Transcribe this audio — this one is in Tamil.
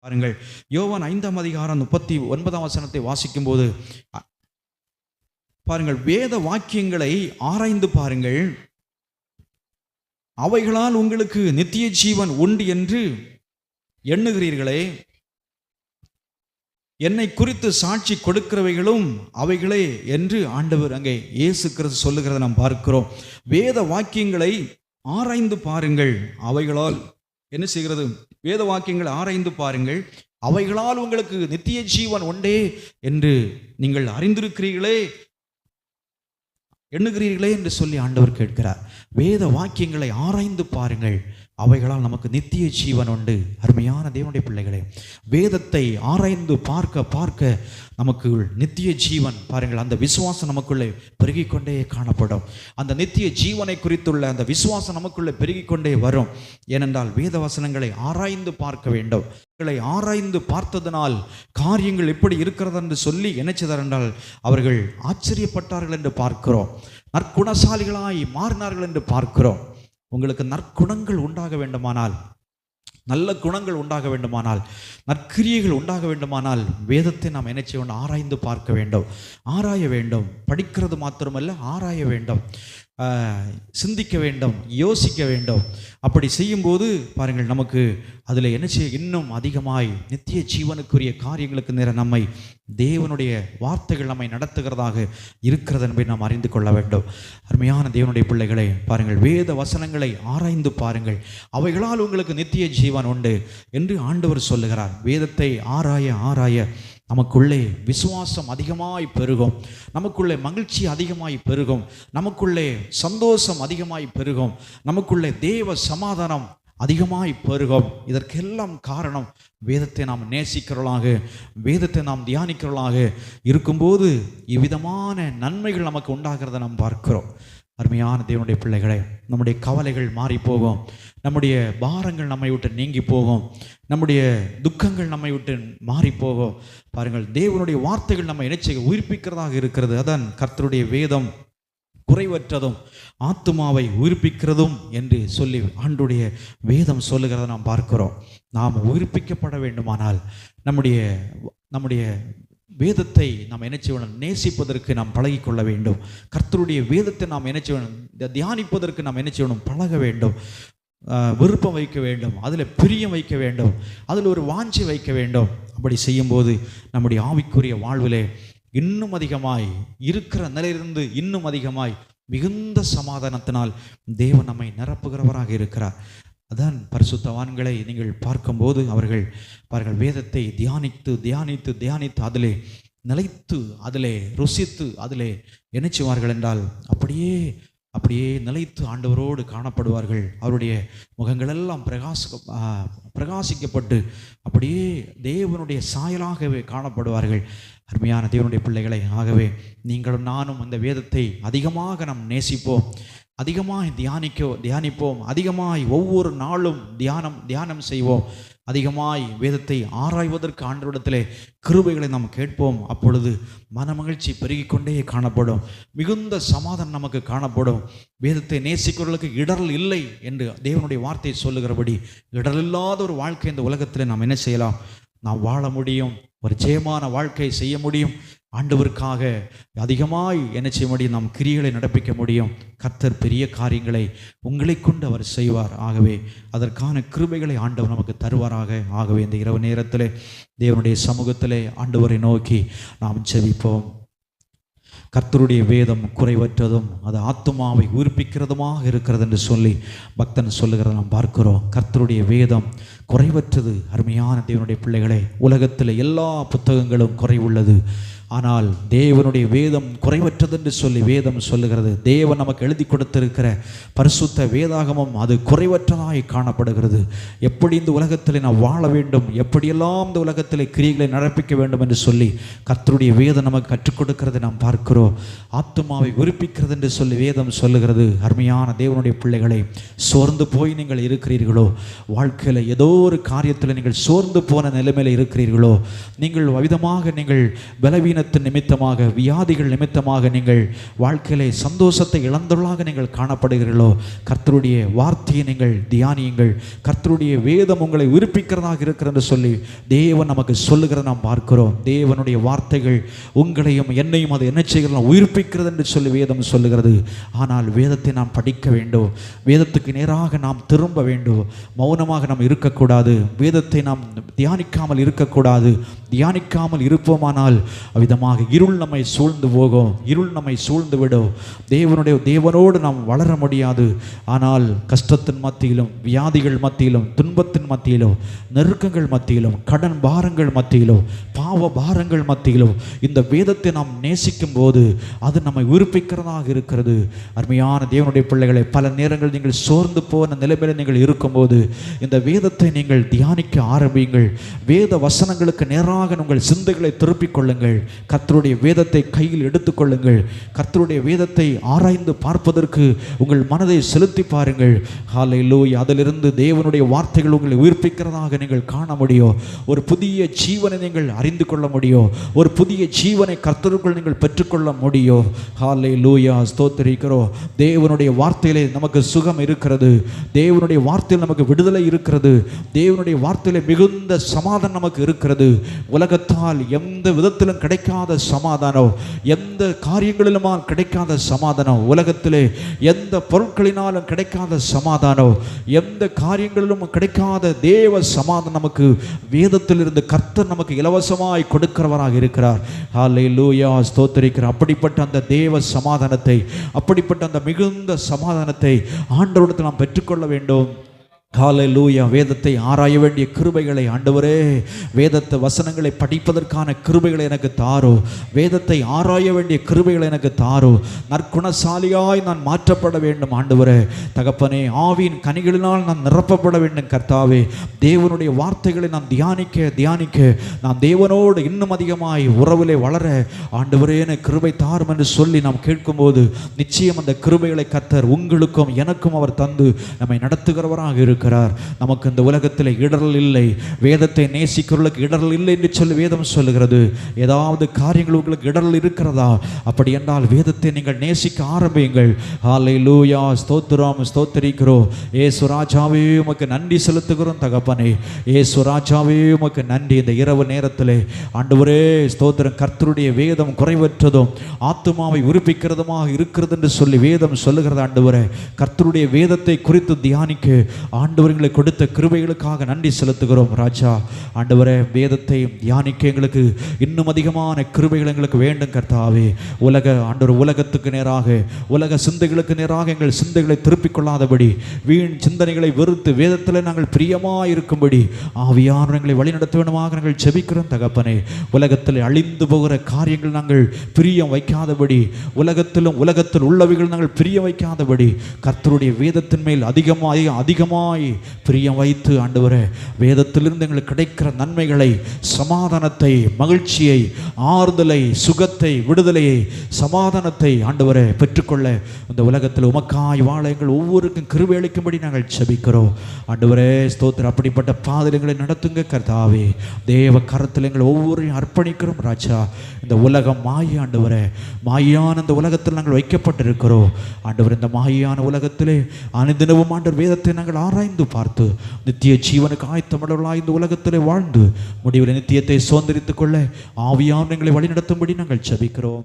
பாருங்கள். யோவான் ஐந்தாம் அதிகாரம் முப்பத்தி ஒன்பதாம் வசனத்தை வாசிக்கும்போது போது பாருங்கள் வேத வாக்கியங்களை ஆராய்ந்து பாருங்கள். அவைகளால் உங்களுக்கு நித்திய ஜீவன் உண்டு என்று எண்ணுகிறீர்களே. என்னை குறித்து சாட்சி கொடுக்கிறவைகளும் அவைகளே என்று ஆண்டவர் அங்கே இயேசு கிறிஸ்து சொல்லுகிறதை நாம் பார்க்கிறோம். வேத வாக்கியங்களை ஆராய்ந்து பாருங்கள். அவைகளால் என்ன செய்கிறது? வேத வாக்கியங்களை ஆராய்ந்து பாருங்கள். அவைகளால் உங்களுக்கு நித்திய ஜீவன் உண்டே என்று நீங்கள் அறிந்திருக்கிறீர்களே. எண்ணுகிறீர்களே என்று சொல்லி ஆண்டவர் கேட்கிறார். வேத வாக்கியங்களை ஆராய்ந்து பாருங்கள். அவைகளால் நமக்கு நித்திய ஜீவன் உண்டு. அருமையான தேவனுடைய பிள்ளைகளே வேதத்தை ஆராய்ந்து பார்க்க பார்க்க நமக்கு நித்திய ஜீவன் பாருங்கள் அந்த விசுவாசம் நமக்குள்ளே பெருகிக்கொண்டே காணப்படும். அந்த நித்திய ஜீவனை குறித்துள்ள அந்த விசுவாசம் நமக்குள்ளே பெருகிக்கொண்டே வரும். ஏனென்றால் வேத வசனங்களை ஆராய்ந்து பார்க்க வேண்டும். களை ஆராய்ந்து பார்த்ததனால் காரியங்கள் எப்படி இருக்கிறது என்று சொல்லி நினைச்சதார் என்றால் அவர்கள் ஆச்சரியப்பட்டார்கள் என்று பார்க்கிறோம். நற்குணசாலிகளாய் மாறினார்கள் என்று பார்க்கிறோம். உங்களுக்கு நற்குணங்கள் உண்டாக வேண்டுமானால் நல்ல குணங்கள் உண்டாக வேண்டுமானால் நற்கிரியைகள் உண்டாக வேண்டுமானால் வேதத்தை நாம் என்ன செய்யணும் ஆராய்ந்து பார்க்க வேண்டும். ஆராய வேண்டும். படிக்கிறது மாத்திரமல்ல ஆராய வேண்டும். சிந்திக்க வேண்டும் யோசிக்க வேண்டும். அப்படி செய்யும்போது பாருங்கள் நமக்கு அதில் என்ன செய்ய இன்னும் அதிகமாய் நித்திய ஜீவனுக்குரிய காரியங்களுக்கு நேர நம்மை தேவனுடைய வார்த்தைகள் நம்மை நடத்துகிறதாக இருக்கிறது என்பதை நாம் அறிந்து கொள்ள வேண்டும். அருமையான தேவனுடைய பிள்ளைகளை பாருங்கள் வேத வசனங்களை ஆராய்ந்து பாருங்கள். அவைகளால் உங்களுக்கு நித்திய ஜீவன் உண்டு என்று ஆண்டவர் சொல்லுகிறார். வேதத்தை ஆராய ஆராய நமக்குள்ளே விசுவாசம் அதிகமாய் பெருகும். நமக்குள்ளே மகிழ்ச்சி அதிகமாய் பெருகும். நமக்குள்ளே சந்தோஷம் அதிகமாய் பெருகும். நமக்குள்ளே தேவ சமாதானம் அதிகமாய் பெருகும். இதற்கெல்லாம் காரணம் வேதத்தை நாம் நேசிக்கிறவளாக வேதத்தை நாம் தியானிக்கிறவளாக இருக்கும்போது இவ்விதமான நன்மைகள் நமக்கு உண்டாகிறத நாம் பார்க்கிறோம். அருமையான தேவனுடைய பிள்ளைகளே நம்முடைய கவலைகள் மாறி போகும் நம்முடைய பாரங்கள் நம்மை விட்டு நீங்கி போகும். நம்முடைய துக்கங்கள் நம்மை விட்டு மாறி போகும். பாருங்கள் தேவனுடைய வார்த்தைகள் நம்ம இணைச்சி உயிர்ப்பிக்கிறதாக இருக்கிறது. அதான் கர்த்தருடைய வேதம் குறைவற்றதும் ஆத்துமாவை உயிர்ப்பிக்கிறதும் என்று சொல்லி ஆண்டுடைய வேதம் சொல்லுகிறத நாம் பார்க்கிறோம். நாம் உயிர்ப்பிக்கப்பட வேண்டுமானால் நம்முடைய நம்முடைய வேதத்தை நாம் என்ன செய்யணும்? நேசிப்பதற்கு நாம் பழகிக்கொள்ள வேண்டும். கர்த்தருடைய வேதத்தை நாம் என்ன செய்யணும்? தியானிப்பதற்கு நாம் என்ன செய்யணும்? பழக வேண்டும். விருப்பம் வைக்க வேண்டும். அதில் பிரியம் வைக்க வேண்டும். அதில் ஒரு வாஞ்சி வைக்க வேண்டும். அப்படி செய்யும்போது நம்முடைய ஆவிக்குரிய வாழ்விலே இன்னும் அதிகமாய் இருக்கிற நிலையிலிருந்து இன்னும் அதிகமாய் மிகுந்த சமாதானத்தினால் தேவன் நம்மை நிரப்புகிறவராக இருக்கிறார். அதான் பரிசுத்தவான்களை நீங்கள் பார்க்கும்போது அவர்கள் பாருங்கள் வேதத்தை தியானித்து தியானித்து தியானித்து அதிலே நிலைத்து அதிலே ருசித்து அதிலே நினைச்சுவார்கள் என்றால் அப்படியே அப்படியே நிலைத்து ஆண்டவரோடு காணப்படுவார்கள். அவருடைய முகங்களெல்லாம் பிரகாச பிரகாசிக்கப்பட்டு அப்படியே தேவனுடைய சாயலாகவே காணப்படுவார்கள். அருமையான தேவனுடைய பிள்ளைகளை ஆகவே நீங்களும் நானும் அந்த வேதத்தை அதிகமாக நாம் நேசிப்போம். அதிகமாய் தியானிக்க தியானிப்போம். அதிகமாய் ஒவ்வொரு நாளும் தியானம் தியானம் செய்வோம். அதிகமாய் வேதத்தை ஆராய்வதற்கு ஆண்டவரிடத்திலே கிருபைகளை நாம் கேட்போம். அப்பொழுது மனமகிழ்ச்சி பெருகிக்கொண்டே காணப்படும். மிகுந்த சமாதானம் நமக்கு காணப்படும். வேதத்தை நேசிக்கிறவர்களுக்கு இடரல் இல்லை என்று தேவனுடைய வார்த்தை சொல்லுகிறபடி இடரல் இல்லாத ஒரு வாழ்க்கை இந்த உலகத்தில் நாம் என்ன செய்யலாம்? நாம் வாழ முடியும். ஒரு ஜெயமான வாழ்க்கை செய்ய முடியும். ஆண்டவருக்காக அதிகமாய் என்ன செய்ய முடியும்? நாம் கிரியைகளை நடப்பிக்க முடியும். கர்த்தர் பெரிய காரியங்களை உங்களை கொண்டு அவர் செய்வார். ஆகவே அதற்கான கிருபைகளை ஆண்டவர் நமக்கு தருவாராக. ஆகவே இந்த இரவு நேரத்தில் தேவனுடைய சமூகத்திலே ஆண்டவரை நோக்கி நாம் செவிப்போம் கர்த்தருடைய வேதம் குறைவற்றதும் அது ஆத்துமாவை உயிர்ப்பிக்கிறதுமாக இருக்கிறது என்று சொல்லி பக்தன் சொல்லுகிறத நாம் பார்க்கிறோம். கர்த்தருடைய வேதம் குறைவற்றது. அருமையான தேவனுடைய பிள்ளைகளே உலகத்தில் எல்லா புத்தகங்களும் குறைவுள்ளது. ஆனால் தேவனுடைய வேதம் குறைவற்றது என்று சொல்லி வேதம் சொல்லுகிறது. தேவன் நமக்கு எழுதி கொடுத்திருக்கிற பரிசுத்த வேதாகமம் அது குறைவற்றதாய் காணப்படுகிறது. எப்படி இந்த உலகத்தில் நாம் வாழ வேண்டும்? எப்படியெல்லாம் இந்த உலகத்தில் கிரியைகளை நடப்பிக்க வேண்டும் என்று சொல்லி கர்த்தருடைய வேதம் நமக்கு கற்றுக் கொடுக்கிறதை நாம் பார்க்கிறோம். ஆத்துமாவை உறுப்பிக்கிறது என்று சொல்லி வேதம் சொல்லுகிறது. அருமையான தேவனுடைய பிள்ளைகளை சோர்ந்து போய் நீங்கள் இருக்கிறீர்களோ? வாழ்க்கையில் ஏதோ ஒரு காரியத்தில் நீங்கள் சோர்ந்து போன நிலைமையில் இருக்கிறீர்களோ? நீங்கள் விதமாக நீங்கள் பலவீனத்தின் நிமித்தமாக வியாதிகள் நிமித்தமாக நீங்கள் வாழ்க்கையிலே சந்தோஷத்தை இழந்துள்ளாக நீங்கள் காணப்படுகிறீர்களோ கர்த்தருடைய வார்த்தையை நீங்கள் தியானியுங்கள். கர்த்தருடைய வேதம் உங்களை உயிர்ப்பிக்கிறதாக இருக்கிறது சொல்லி தேவன் நமக்கு சொல்லுகிறத நாம் பார்க்கிறோம். தேவனுடைய வார்த்தைகள் உங்களையும் என்னையும் அதை என்ன செய்கிறோம் உயிர்ப்பிக்கிறது என்று சொல்லி வேதம் சொல்லுகிறது. ஆனால் வேதத்தை நாம் படிக்க வேண்டும். வேதத்துக்கு நேராக நாம் திரும்ப வேண்டும். மௌனமாக நாம் இருக்கக்கூடாது. வேதத்தை நாம் தியானிக்காமல் இருக்கக்கூடாது. தியானிக்காமல் இருப்போமானால் விதமாக இருள் நம்மை சூழ்ந்து போகும் இருள் நம்மை சூழ்ந்து விடும் தேவனுடைய தேவனோடு நாம் வளர முடியாது. ஆனால் கஷ்டத்தின் மத்தியிலும் வியாதிகள் மத்தியிலும் துன்பத்தின் மத்தியிலும் நெருக்கங்கள் மத்தியிலும் கடன் பாரங்கள் மத்தியிலும் பாவ பாரங்கள் மத்தியிலும் இந்த வேதத்தை நாம் நேசிக்கும் போது அது நம்மை உயிர்ப்பிக்கிறதாக இருக்கிறது. அருமையான தேவனுடைய பிள்ளைகளை பல நேரங்கள் நீங்கள் சோர்ந்து போன நிலைமையில் நீங்கள் இருக்கும்போது இந்த வேதத்தை நீங்கள் தியானிக்க ஆரம்பியுங்கள். வேத வசனங்களுக்கு நேராக உங்கள் சிந்தைகளை திருப்பிக் கொள்ளுங்கள். கர்த்தருடைய வேதத்தை கையில் எடுத்துக்கொள்ளுங்கள். கர்த்தருடைய வேதத்தை ஆராய்ந்து பார்ப்பதற்கு உங்கள் மனதை செலுத்தி பாருங்கள். ஹாலை லோய் அதிலிருந்து தேவனுடைய வார்த்தைகள் உங்களை உயிர்ப்பிக்கிறதாக நீங்கள் காண முடியும். ஒரு புதிய ஜீவனை நீங்கள் அறிந்து கொள்ள முடியும். ஒரு புதிய ஜீவனை கர்த்தருக்குள் நீங்கள் பெற்றுக்கொள்ள முடியும். ஹாலை லூயா ஸ்தோத்தரிக்கிறோம். தேவனுடைய வார்த்தையிலே நமக்கு சுகம் இருக்கிறது. தேவனுடைய வார்த்தையில் நமக்கு விடுதலை இருக்கிறது. தேவனுடைய வார்த்தையிலே மிகுந்த சமாதானம் நமக்கு இருக்கிறது. உலகத்தால் எந்த விதத்திலும் கிடைக்காத சமாதானம். எந்த காரியங்களிலுமா கிடைக்காத சமாதானம். உலகத்திலே எந்த பொருட்களினாலும் கிடைக்காத சமாதானம். எந்த காரியங்களிலும் கிடைக்காத தேவ சமாதானம் நமக்கு வேதத்திலிருந்து கர்த்தர் நமக்கு இலவசமாய் கொடுக்கிறவராக இருக்கிறார். ஹாலே லூயா ஸ்தோத்தரிக்கிறார் அப்படிப்பட்ட அந்த தேவ சமாதானத்தை அப்படிப்பட்ட அந்த மிகுந்த சமாதானத்தை ஆண்டவரிடத்தில் நாம் பெற்றுக்கொள்ள வேண்டும். ஹalleluya. வேதத்தை ஆராய வேண்டிய கிருபைகளை ஆண்டவரே வேதத்தை வசனங்களை படிப்பதற்கான கிருபைகளை எனக்கு தாரோ. வேதத்தை ஆராய வேண்டிய கிருபைகளை எனக்கு தாரோ. நற்குணசாலியாய் நான் மாற்றப்பட வேண்டும் ஆண்டவரே. தகப்பனே ஆவியின் கனிகளினால் நான் நிரப்பப்பட வேண்டும் கர்த்தாவே. தேவனுடைய வார்த்தைகளை நான் தியானிக்க தியானிக்க நான் தேவனோடு இன்னும் அதிகமாய் உறவிலே வளர ஆண்டவரே என கிருபை தாரும் என்று சொல்லி நாம் கேட்கும்போது நிச்சயம் அந்த கிருபைகளை கர்த்தர் உங்களுக்கும் எனக்கும் அவர் தந்து நம்மை நடத்துகிறவராக இருக்கும் இருக்கிறார் நமக்கு இந்த உலகத்தில் இடரல் இல்லை. வேதத்தை நேசிக்கிறவர்களுக்கு இடரல் இல்லை என்று சொல்லி வேதம் சொல்லுகிறது. ஏதாவது காரியங்கள் உங்களுக்கு இடரல் இருக்கிறதா? அப்படி என்றால் வேதத்தை நீங்கள் நேசிக்க ஆரம்பியுங்கள். ஆலை லூயா ஸ்தோத்திரம் ஸ்தோத்தரிக்கிறோம். ஏ சுராஜாவே உமக்கு நன்றி செலுத்துகிறோம் தகப்பனே. ஏ சுராஜாவே உமக்கு நன்றி. இந்த இரவு நேரத்தில் ஆண்டவரே ஸ்தோத்திரம். கர்த்தருடைய வேதம் குறைவற்றதும் ஆத்மாவை உறுப்பிக்கிறதுமாக இருக்கிறது என்று சொல்லி வேதம் சொல்லுகிறது ஆண்டவரே. கர்த்தருடைய வேதத்தை குறித்து தியானிக்க ஆண்டவர்களை கொடுத்த கிருபைகளுக்காக நன்றி செலுத்துகிறோம் ராஜா. ஆண்டவரே வேதத்தை தியானிக்க எங்களுக்கு இன்னும் அதிகமான கிருபைகள் எங்களுக்கு வேண்டும் கர்த்தாவே. உலக ஆண்டவர் உலகத்துக்கு நேராக உலக சிந்தைகளுக்கு நேராக எங்கள் சிந்தைகளை திருப்பிக் கொள்ளாதபடி வீண் சிந்தனைகளை வெறுத்து வேதத்தில் நாங்கள் பிரியமாக இருக்கும்படி ஆவியான எங்களை வழிநடத்த வேண்டுமாக நாங்கள் செபிக்கிறோம் தகப்பனே. உலகத்தில் அழிந்து போகிற காரியங்கள் நாங்கள் பிரியம் வைக்காதபடி உலகத்திலும் உலகத்தில் உள்ளவைகள் நாங்கள் பிரிய வைக்காதபடி கர்த்தருடைய வேதத்தின் மேல் அதிகமாக அதிகமாக அதிகமாய் பிரியம் வைத்து ஆண்டவரே வேதத்திலிருந்து எங்களுக்கு கிடைக்கிற நன்மைகளை சமாதானத்தை மகிழ்ச்சியை ஆறுதலை சுகத்தை விடுதலையை சமாதானத்தை ஆண்டவரே பெற்றுக்கொள்ள இந்த உலகத்தில் உமக்காய் வாழ எங்கள் ஒவ்வொருக்கும் கிருவேளிக்கும்படி நாங்கள் செபிக்கிறோம் ஆண்டவரே ஸ்தோத்திர அப்படிப்பட்ட பாதலங்களை நடத்துங்க கர்த்தாவே. தேவ கரத்தில் எங்கள் ஒவ்வொரையும் அர்ப்பணிக்கிறோம் ராஜா. இந்த உலகம் மாய ஆண்டவரே. மாயான இந்த உலகத்தில் நாங்கள் வைக்கப்பட்டிருக்கிறோம். ஆண்டவர் இந்த மாயான உலகத்திலே அனுதினமும் ஆண்டவர் வேதத்தை நாங்கள் ஆராய் ஆராய்ந்து பார்த்து நித்திய ஜீவனுக்கு ஆயத்தமிழர்களாக இந்த உலகத்தில் வாழ்ந்து முடிவில் நித்தியத்தை சுதந்திரித்துக் கொள்ள ஆவியான் எங்களை வழிநடத்தும்படி நாங்கள் ஜபிக்கிறோம்.